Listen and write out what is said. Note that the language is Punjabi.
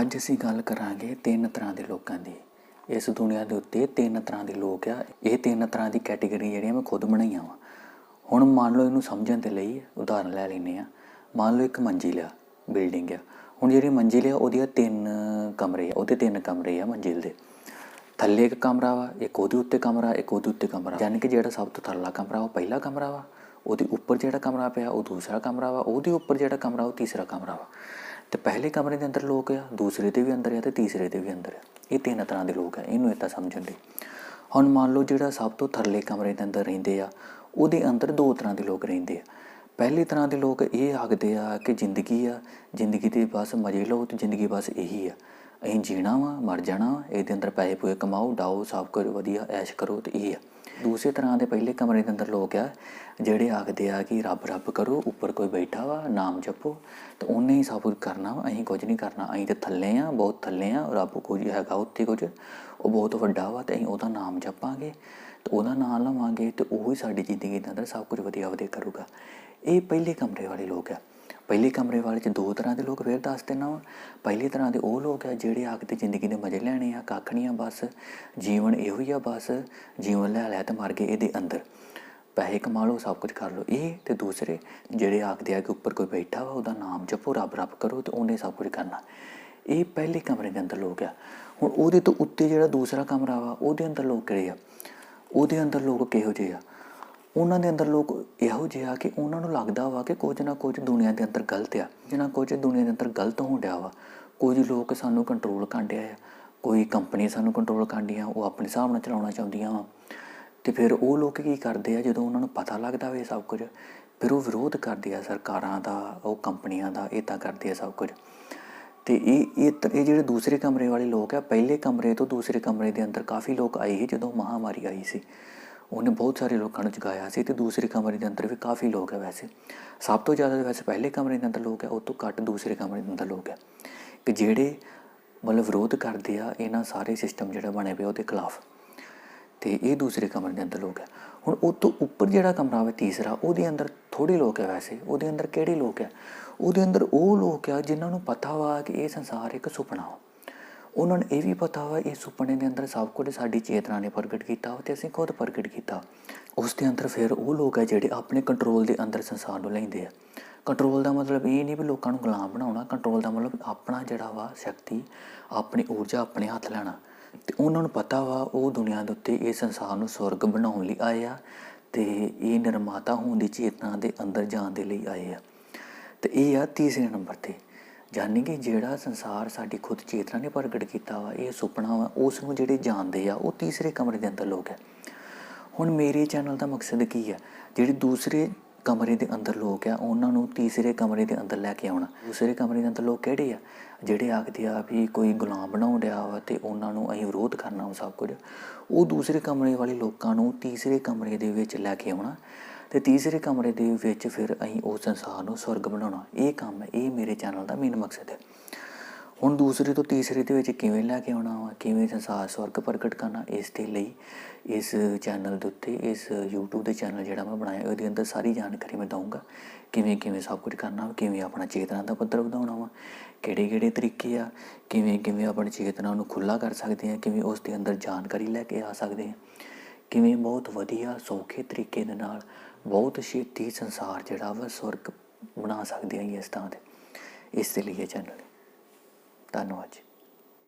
ਅੱਜ ਅਸੀਂ ਗੱਲ ਕਰਾਂਗੇ ਤਿੰਨ ਤਰ੍ਹਾਂ ਦੇ ਲੋਕਾਂ ਦੀ। ਇਸ ਦੁਨੀਆ ਦੇ ਉੱਤੇ ਤਿੰਨ ਤਰ੍ਹਾਂ ਦੇ ਲੋਕ ਆ। ਇਹ ਤਿੰਨ ਤਰ੍ਹਾਂ ਦੀ ਕੈਟੇਗਰੀ ਜਿਹੜੀਆਂ ਮੈਂ ਖੁਦ ਬਣਾਈਆਂ ਵਾ। ਹੁਣ ਮੰਨ ਲਓ ਇਹਨੂੰ ਸਮਝਣ ਦੇ ਲਈ ਉਦਾਹਰਨ ਲੈ ਲੈਂਦੇ ਆ ਮੰਨ ਲਓ ਇੱਕ ਮੰਜ਼ਿਲ ਆ ਬਿਲਡਿੰਗ ਆ। ਹੁਣ ਜਿਹੜੀ ਮੰਜ਼ਿਲ ਆ ਉਹਦੀਆਂ ਤਿੰਨ ਕਮਰੇ ਆ। ਉਹਦੇ ਤਿੰਨ ਕਮਰੇ ਆ ਮੰਜ਼ਿਲ ਦੇ। ਥੱਲੇ ਇੱਕ ਕਮਰਾ ਵਾ, ਇੱਕ ਉਹਦੇ ਉੱਤੇ ਕਮਰਾ, ਇੱਕ ਉਹਦੇ ਉੱਤੇ ਕਮਰਾ। ਯਾਨੀ ਕਿ ਜਿਹੜਾ ਸਭ ਤੋਂ ਥੱਲਾ ਕਮਰਾ, ਉਹ ਪਹਿਲਾ ਕਮਰਾ ਵਾ। ਉਹਦੇ ਉੱਪਰ ਜਿਹੜਾ ਕਮਰਾ ਪਿਆ, ਉਹ ਦੂਸਰਾ ਕਮਰਾ ਵਾ। ਉਹਦੇ ਉੱਪਰ ਜਿਹੜਾ ਕਮਰਾ, ਉਹ ਤੀਸਰਾ ਕਮਰਾ ਵਾ। ਤੇ ਪਹਿਲੇ ਕਮਰੇ ਦੇ ਅੰਦਰ ਲੋਕ ਆ, ਦੂਸਰੇ ਦੇ ਵੀ ਅੰਦਰ ਆ ਤੇ ਤੀਸਰੇ ਦੇ ਵੀ ਅੰਦਰ ਆ। ਇਹ ਤਿੰਨ ਤਰ੍ਹਾਂ ਦੇ ਲੋਕ ਆ, ਇਹਨੂੰ ਇਦਾਂ ਸਮਝਣ ਦੇ। ਹੁਣ ਮੰਨ ਲਓ ਜਿਹੜਾ ਸਭ ਤੋਂ ਥੱਲੇ ਕਮਰੇ ਦੇ ਅੰਦਰ ਰਹਿੰਦੇ ਆ, ਉਹਦੇ ਅੰਦਰ ਦੋ ਤਰ੍ਹਾਂ ਦੇ ਲੋਕ ਰਹਿੰਦੇ ਆ। ਪਹਿਲੀ ਤਰ੍ਹਾਂ ਦੇ ਲੋਕ ਇਹ ਆਖਦੇ ਆ ਕਿ ਜ਼ਿੰਦਗੀ ਆ, ਜ਼ਿੰਦਗੀ ਦੇ ਬਸ ਮਜ਼ੇ ਲਓ ਤੇ ਜ਼ਿੰਦਗੀ ਬਸ ਇਹੀ ਆ। ਅਸੀਂ ਜੀਣਾ ਵਾ, ਮਰ ਜਾਣਾ ਵਾ, ਇਹਦੇ ਅੰਦਰ ਪੈਸੇ ਪੂਏ ਕਮਾਓ, ਡਾਓ, ਸਭ ਕੁਝ ਵਧੀਆ, ਐਸ਼ ਕਰੋ ਤੇ ਇਹ ਆ। ਦੂਸਰੇ ਤਰ੍ਹਾਂ ਦੇ ਪਹਿਲੇ ਕਮਰੇ ਦੇ ਅੰਦਰ ਲੋਕ ਆ, ਜਿਹੜੇ ਆਖਦੇ ਆ ਕਿ ਰੱਬ ਰੱਬ ਕਰੋ, ਉੱਪਰ ਕੋਈ ਬੈਠਾ ਵਾ, ਨਾਮ ਜਪੋ, ਤੇ ਉਹਨੇ ਹੀ ਸਭ ਕੁਝ ਕਰਨਾ ਵਾ, ਅਸੀਂ ਕੁਝ ਨਹੀਂ ਕਰਨਾ। ਅਸੀਂ ਤੇ ਥੱਲੇ ਆ, ਬਹੁਤ ਥੱਲੇ ਆ, ਰੱਬ ਕੁਝ ਹੈਗਾ ਉੱਤੇ ਕੁਝ, ਉਹ ਬਹੁਤ ਵੱਡਾ ਵਾ, ਤੇ ਅਸੀਂ ਉਹਦਾ ਨਾਮ ਜਪਾਂਗੇ, ਤੇ ਉਹਦਾ ਨਾਮ ਲਵਾਂਗੇ, ਤੇ ਉਹ ਹੀ ਸਾਡੀ ਜ਼ਿੰਦਗੀ ਦੇ ਅੰਦਰ ਸਭ ਕੁਝ ਵਧੀਆ ਵਧੀਆ ਕਰੂਗਾ। ਇਹ ਪਹਿਲੇ ਕਮਰੇ ਵਾਲੇ ਲੋਕ ਆ। ਪਹਿਲੇ ਕਮਰੇ ਵਾਲੇ ਚ ਦੋ ਤਰ੍ਹਾਂ ਦੇ ਲੋਕ ਫੇਰ ਦੱਸ ਦੇਣਾ ਵਾ। ਪਹਿਲੀ ਤਰ੍ਹਾਂ ਦੇ ਉਹ ਲੋਕ ਆ ਜਿਹੜੇ ਆ ਕੇ ਜ਼ਿੰਦਗੀ ਦੇ ਮਜ਼ੇ ਲੈਣੇ ਆ, ਕੱਖ ਨਹੀਂ ਆ ਬਸ। ਜੀਵਨ ਇਹੋ ਹੀ ਆ ਬਸ। ਜੀਵਨ ਲੈ ਲਿਆ ਤੇ ਮਰ ਗਏ ਇਹਦੇ ਅੰਦਰ। ਪੈਸੇ ਕਮਾ ਲਓ, ਸਭ ਕੁਝ ਕਰ ਲਓ। ਇਹ ਤੇ ਦੂਸਰੇ ਜਿਹੜੇ ਆਖਦੇ ਆ ਕਿ ਉੱਪਰ ਕੋਈ ਬੈਠਾ ਵਾ, ਉਹਦਾ ਨਾਮ ਜਪੋ, ਰੱਬ ਰੱਬ ਕਰੋ ਤੇ ਉਹਨੇ ਸਭ ਕੁਝ ਕਰਨਾ। ਇਹ ਪਹਿਲੇ ਕਮਰੇ ਦੇ ਅੰਦਰ ਲੋਕ ਆ। ਹੁਣ ਉਹਦੇ ਤੋਂ ਉੱਤੇ ਜਿਹੜਾ ਦੂਸਰਾ ਕਮਰਾ ਵਾ, ਉਹਦੇ ਅੰਦਰ ਲੋਕ ਕਿਹੜੇ ਆ? ਉਹਦੇ ਅੰਦਰ ਲੋਕ ਕਿਹੋ ਜਿਹੇ ਆ? ਉਹਨਾਂ ਦੇ ਅੰਦਰ ਲੋਕ ਇਹੋ ਜਿਹੇ ਆ ਕਿ ਉਹਨਾਂ ਨੂੰ ਲੱਗਦਾ ਵਾ ਕਿ ਕੁਝ ਨਾ ਕੁਝ ਦੁਨੀਆ ਦੇ ਅੰਦਰ ਗਲਤ ਆ ਜਿਹਨਾਂ ਕੁਝ ਦੁਨੀਆ ਦੇ ਅੰਦਰ ਗਲਤ ਹੋਣ ਡਿਆ ਵਾ। ਕੁਝ ਲੋਕ ਸਾਨੂੰ ਕੰਟਰੋਲ ਕਰਦੇ ਆ। ਕੋਈ ਕੰਪਨੀ ਸਾਨੂੰ ਕੰਟਰੋਲ ਕਰਦੀਆਂ ਉਹ ਆਪਣੇ ਹਿਸਾਬ ਨਾਲ ਚਲਾਉਣਾ ਚਾਹੁੰਦੀਆਂ ਵਾ। ਤੇ ਫਿਰ ਉਹ ਲੋਕ ਕੀ ਕਰਦੇ ਆ, ਜਦੋਂ ਉਹਨਾਂ ਨੂੰ ਪਤਾ ਲੱਗਦਾ ਵੇ ਸਭ ਕੁਝ, ਫਿਰ ਉਹ ਵਿਰੋਧ ਕਰਦੇ ਆ ਸਰਕਾਰਾਂ ਦਾ, ਉਹ ਕੰਪਨੀਆਂ ਦਾ ਇਦਾਂ ਕਰਦੇ ਆ ਸਭ ਕੁਝ। ਤੇ ਇਹ ਇਹ ਇਹ ਜਿਹੜੇ ਦੂਸਰੇ ਕਮਰੇ ਵਾਲੇ ਲੋਕ ਆ, ਪਹਿਲੇ ਕਮਰੇ ਤੋਂ ਦੂਸਰੇ ਕਮਰੇ ਦੇ ਅੰਦਰ ਕਾਫੀ ਲੋਕ ਆਏ ਸੀ ਜਦੋਂ ਮਹਾਮਾਰੀ ਆਈ ਸੀ। ਉਹਨੇ ਬਹੁਤ ਸਾਰੇ ਲੋਕਾਂ ਨੂੰ ਜਗਾਇਆ ਸੀ ਤੇ ਦੂਸਰੇ ਕਮਰੇ ਦੇ ਅੰਦਰ ਵੀ ਕਾਫੀ ਲੋਕ ਹੈ ਵੈਸੇ। ਸਭ ਤੋਂ ਜ਼ਿਆਦਾ ਵੈਸੇ ਪਹਿਲੇ ਕਮਰੇ ਦੇ ਅੰਦਰ ਲੋਕ ਹੈ ਉਹ ਤੋਂ ਘੱਟ ਦੂਸਰੇ ਕਮਰੇ ਦੇ ਅੰਦਰ ਲੋਕ ਹੈ ਕਿ ਜਿਹੜੇ ਮਤਲਬ ਵਿਰੋਧ ਕਰਦੇ ਆ, ਇਹਨਾਂ ਸਾਰੇ ਸਿਸਟਮ ਜਿਹੜਾ ਬਣੇ ਪਿਆ ਉਹਦੇ ਖਿਲਾਫ। ਤੇ ਇਹ ਦੂਸਰੇ ਕਮਰੇ ਦੇ ਅੰਦਰ ਲੋਕ ਹੈ ਹੁਣ ਉਹ ਤੋਂ ਉੱਪਰ ਜਿਹੜਾ ਕਮਰਾ ਵਾ, ਤੀਸਰਾ, ਉਹਦੇ ਅੰਦਰ ਥੋੜੇ ਲੋਕ ਹੈ ਵੈਸੇ। ਉਹਦੇ ਅੰਦਰ ਕਿਹੜੇ ਲੋਕ ਹੈ ਉਹਦੇ ਅੰਦਰ ਉਹ ਲੋਕ ਆ ਜਿਨ੍ਹਾਂ ਨੂੰ ਪਤਾ ਵਾ ਕਿ ਇਹ ਸੰਸਾਰ ਇੱਕ ਸੁਪਨਾ ਵਾ। ਉਹਨਾਂ ਨੂੰ ਇਹ ਵੀ ਪਤਾ ਵਾ, ਇਹ ਸੁਪਨੇ ਦੇ ਅੰਦਰ ਸਭ ਕੁਝ ਸਾਡੀ ਚੇਤਨਾ ਨੇ ਪ੍ਰਗਟ ਕੀਤਾ ਵਾ ਤੇ ਅਸੀਂ ਖੁਦ ਪ੍ਰਗਟ ਕੀਤਾ। ਉਸ ਦੇ ਅੰਦਰ ਫਿਰ ਉਹ ਲੋਕ ਹੈ ਜਿਹੜੇ ਆਪਣੇ ਕੰਟਰੋਲ ਦੇ ਅੰਦਰ ਸੰਸਾਰ ਨੂੰ ਲੈਂਦੇ ਆ। ਕੰਟਰੋਲ ਦਾ ਮਤਲਬ ਇਹ ਨਹੀਂ ਵੀ ਲੋਕਾਂ ਨੂੰ ਗੁਲਾਮ ਬਣਾਉਣਾ ਕੰਟਰੋਲ ਦਾ ਮਤਲਬ ਆਪਣਾ ਜਿਹੜਾ ਵਾ ਸ਼ਕਤੀ, ਆਪਣੀ ਊਰਜਾ, ਆਪਣੇ ਹੱਥ ਲੈਣਾ। ਤੇ ਉਹਨਾਂ ਨੂੰ ਪਤਾ ਵਾ ਉਹ ਦੁਨੀਆ ਦੇ ਉੱਤੇ ਇਹ ਸੰਸਾਰ ਨੂੰ ਸਵਰਗ ਬਣਾਉਣ ਲਈ ਆਏ ਆ ਤੇ ਇਹ ਨਿਰਮਾਤਾ ਹੋਣ ਦੀ ਚੇਤਨਾ ਦੇ ਅੰਦਰ ਜਾਣ ਦੇ ਲਈ ਆਏ ਆ। ਤੇ ਇਹ ਆ ਤੀਸਰੇ ਨੰਬਰ ਤੇ। ਜਾਨੀ ਕਿ ਜਿਹੜਾ ਸੰਸਾਰ ਸਾਡੀ ਖੁਦ ਚੇਤਨਾ ਨੇ ਪ੍ਰਗਟ ਕੀਤਾ ਵਾ, ਇਹ ਸੁਪਨਾ ਵਾ, ਉਸ ਨੂੰ ਜਿਹੜੇ ਜਾਣਦੇ ਆ, ਉਹ ਤੀਸਰੇ ਕਮਰੇ ਦੇ ਅੰਦਰ ਲੋਕ ਹੈ। ਹੁਣ ਮੇਰੇ ਚੈਨਲ ਦਾ ਮਕਸਦ ਕੀ ਹੈ? ਜਿਹੜੇ ਦੂਸਰੇ ਕਮਰੇ ਦੇ ਅੰਦਰ ਲੋਕ ਆ, ਉਹਨਾਂ ਨੂੰ ਤੀਸਰੇ ਕਮਰੇ ਦੇ ਅੰਦਰ ਲੈ ਕੇ ਆਉਣਾ। ਦੂਸਰੇ ਕਮਰੇ ਦੇ ਅੰਦਰ ਲੋਕ ਕਿਹੜੇ ਆ? ਜਿਹੜੇ ਆਖਦੇ ਆ ਵੀ ਕੋਈ ਗੁਲਾਮ ਬਣਾਉਣ ਡਿਆ ਵਾ ਤੇ ਉਹਨਾਂ ਨੂੰ ਅਸੀਂ ਵਿਰੋਧ ਕਰਨਾ ਵਾ ਸਭ ਕੁਝ। ਉਹ ਦੂਸਰੇ ਕਮਰੇ ਵਾਲੇ ਲੋਕਾਂ ਨੂੰ ਤੀਸਰੇ ਕਮਰੇ ਦੇ ਵਿੱਚ ਲੈ ਕੇ ਆਉਣਾ। ਤੇ ਤੀਸਰੇ ਕਮਰੇ ਦੇ ਵਿੱਚ ਫਿਰ ਅਸੀਂ ਉਹ ਸੰਸਾਰ ਨੂੰ ਸਵਰਗ ਬਣਾਉਣਾ। ਇਹ ਕੰਮ ਹੈ, ਇਹ ਮੇਰੇ ਚੈਨਲ ਦਾ ਮੇਨ ਮਕਸਦ ਹੈ। ਹੁਣ ਦੂਸਰੇ ਤੋਂ ਤੀਸਰੇ ਦੇ ਵਿੱਚ ਕਿਵੇਂ ਲੈ ਕੇ ਆਉਣਾ ਵਾ, ਕਿਵੇਂ ਸੰਸਾਰ ਸਵਰਗ ਪ੍ਰਗਟ ਕਰਨਾ, ਇਸ ਦੇ ਲਈ ਇਸ ਚੈਨਲ ਦੇ ਉੱਤੇ, ਇਸ YouTube ਦੇ ਚੈਨਲ ਜਿਹੜਾ ਮੈਂ ਬਣਾਇਆ, ਉਹਦੇ ਅੰਦਰ ਸਾਰੀ ਜਾਣਕਾਰੀ ਮੈਂ ਦਊਂਗਾ। ਕਿਵੇਂ ਕਿਵੇਂ ਸਭ ਕੁਝ ਕਰਨਾ ਵਾ, ਕਿਵੇਂ ਆਪਣਾ ਚੇਤਨਾ ਦਾ ਪੱਧਰ ਵਧਾਉਣਾ ਵਾ, ਕਿਹੜੇ ਕਿਹੜੇ ਤਰੀਕੇ ਆ, ਕਿਵੇਂ ਕਿਵੇਂ ਆਪਣੀ ਚੇਤਨਾ ਨੂੰ ਖੁੱਲਾ ਕਰ ਸਕਦੇ ਆ, ਕਿਵੇਂ ਉਸ ਦੇ ਅੰਦਰ ਜਾਣਕਾਰੀ ਲੈ ਕੇ ਆ ਸਕਦੇ ਆ। ਕਿਵੇਂ ਬਹੁਤ ਵਧੀਆ, ਸੌਖੇ ਤਰੀਕੇ ਦੇ ਨਾਲ ਬਹੁਤ ਛੇਤੀ ਸੰਸਾਰ ਜਿਹੜਾ ਵਾ ਸਵਰਗ ਬਣਾ ਸਕਦੇ ਆ ਇਸ ਥਾਂ ਤੇ। ਇਸ ਲਈ ਇਹ ਚੈਨਲ ਧੰਨਵਾਦ ਜੀ।